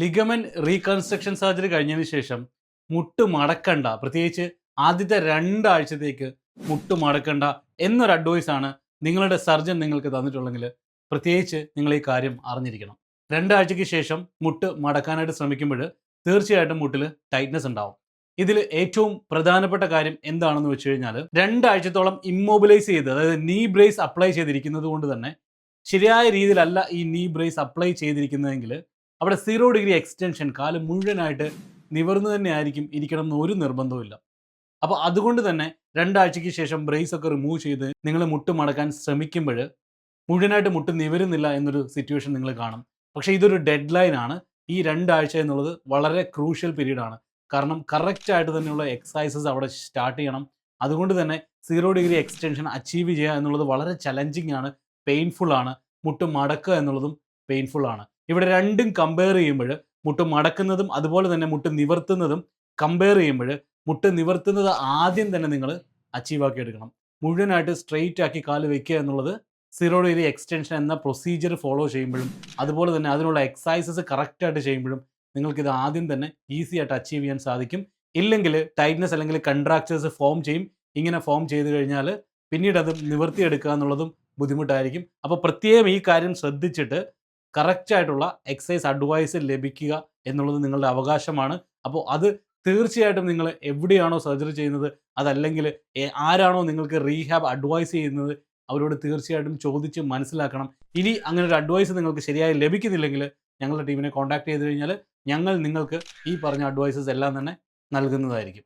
Ligament reconstruction surgery കഴിഞ്ഞതിന് ശേഷം മുട്ട് മടക്കണ്ട പ്രത്യേകിച്ച് ആദ്യത്തെ രണ്ടാഴ്ചത്തേക്ക് മുട്ട് മടക്കണ്ട എന്നൊരു അഡ്വൈസ് ആണ് നിങ്ങളുടെ സർജൻ നിങ്ങൾക്ക് തന്നിട്ടുള്ളെങ്കിൽ പ്രത്യേകിച്ച് നിങ്ങൾ ഈ കാര്യം അറിഞ്ഞിരിക്കണം. രണ്ടാഴ്ചയ്ക്ക് ശേഷം മുട്ട് മടക്കാനായിട്ട് ശ്രമിക്കുമ്പോൾ തീർച്ചയായിട്ടും മുട്ടിൽ ടൈറ്റ്നസ് ഉണ്ടാവും. ഇതിൽ ഏറ്റവും പ്രധാനപ്പെട്ട കാര്യം എന്താണെന്ന് വെച്ച് കഴിഞ്ഞാൽ രണ്ടാഴ്ചത്തോളം ഇമ്മോബിലൈസ് ചെയ്ത് അതായത് നീ ബ്രേസ് അപ്ലൈ ചെയ്തിരിക്കുന്നത് കൊണ്ട് തന്നെ ശരിയായ രീതിയിലല്ല ഈ നീ ബ്രേസ് അപ്ലൈ ചെയ്തിരിക്കുന്നതെങ്കിൽ അവിടെ സീറോ ഡിഗ്രി എക്സ്റ്റൻഷൻ കാൽ മുഴുവനായിട്ട് നിവർന്നു തന്നെ ആയിരിക്കും ഇരിക്കണം എന്ന് ഒരു നിർബന്ധവുമില്ല അപ്പോൾ അതുകൊണ്ട് തന്നെ രണ്ടാഴ്ചയ്ക്ക് ശേഷം ബ്രേസ് ഒക്കെ റിമൂവ് ചെയ്ത് നിങ്ങൾ മുട്ട് മടക്കാൻ ശ്രമിക്കുമ്പോൾ മുഴുവനായിട്ട് മുട്ട് നിവരുന്നില്ല എന്നൊരു സിറ്റുവേഷൻ നിങ്ങൾ കാണും. പക്ഷേ ഇതൊരു ഡെഡ് ലൈൻ ആണ്. ഈ രണ്ടാഴ്ച എന്നുള്ളത് വളരെ ക്രൂഷ്യൽ പീരീഡ് ആണ്. കാരണം കറക്റ്റ് ആയിട്ട് തന്നെയുള്ള എക്സസൈസസ് അവിടെ സ്റ്റാർട്ട് ചെയ്യണം. അതുകൊണ്ട് തന്നെ സീറോ ഡിഗ്രി എക്സ്റ്റൻഷൻ അച്ചീവ് ചെയ്യുക എന്നുള്ളത് വളരെ ചലഞ്ചിങ് ആണ് പെയിൻഫുൾ ആണ്. മുട്ട് മടക്കുക എന്നുള്ളതും പെയിൻഫുൾ ആണ്. ഇവിടെ രണ്ടും കമ്പയർ ചെയ്യുമ്പോൾ മുട്ട് മടക്കുന്നതും അതുപോലെ തന്നെ മുട്ട് നിവർത്തുന്നതും കമ്പയർ ചെയ്യുമ്പോൾ മുട്ട് നിവർത്തുന്നത് ആദ്യം തന്നെ നിങ്ങൾ അച്ചീവ് ആക്കി എടുക്കണം. മുഴുവനായിട്ട് സ്ട്രെയിറ്റ് ആക്കി കാൽ വെക്കുക എന്നുള്ളത് സീറോ ഡിഗ്രി എക്സ്റ്റൻഷൻ എന്ന പ്രൊസീജിയർ ഫോളോ ചെയ്യുമ്പോഴും അതുപോലെ തന്നെ അതിനുള്ള എക്സസൈസസ് കറക്റ്റായിട്ട് ചെയ്യുമ്പോഴും നിങ്ങൾക്കിത് ആദ്യം തന്നെ ഈസി ആയിട്ട് അച്ചീവ് ചെയ്യാൻ സാധിക്കും. ഇല്ലെങ്കിൽ ടൈറ്റ്നസ് അല്ലെങ്കിൽ കൺട്രാക്ചേഴ്സ് ഫോം ചെയ്യും. ഇങ്ങനെ ഫോം ചെയ്ത് കഴിഞ്ഞാൽ പിന്നീട് അത് നിവർത്തിയെടുക്കുക എന്നുള്ളതും ബുദ്ധിമുട്ടായിരിക്കും. അപ്പോൾ പ്രത്യേകം ഈ കാര്യം ശ്രദ്ധിച്ചിട്ട് കറക്റ്റായിട്ടുള്ള എക്സൈസ് അഡ്വൈസ് ലഭിക്കുക എന്നുള്ളത് നിങ്ങളുടെ അവകാശമാണ്. അപ്പോൾ അത് തീർച്ചയായിട്ടും നിങ്ങൾ എവിടെയാണോ സർജറി ചെയ്യുന്നത് അതല്ലെങ്കിൽ ആരാണോ നിങ്ങൾക്ക് റീഹാബ് അഡ്വൈസ് ചെയ്യുന്നത് അവരോട് തീർച്ചയായിട്ടും ചോദിച്ച് മനസ്സിലാക്കണം. ഇനി അങ്ങനെ ഒരു അഡ്വൈസ് നിങ്ങൾക്ക് ശരിയായി ലഭിക്കുന്നില്ലെങ്കിൽ ഞങ്ങളുടെ ടീമിനെ കോൺടാക്ട് ചെയ്ത് കഴിഞ്ഞാൽ ഞങ്ങൾ നിങ്ങൾക്ക് ഈ പറഞ്ഞ അഡ്വൈസസ് എല്ലാം തന്നെ നൽകുന്നതായിരിക്കും.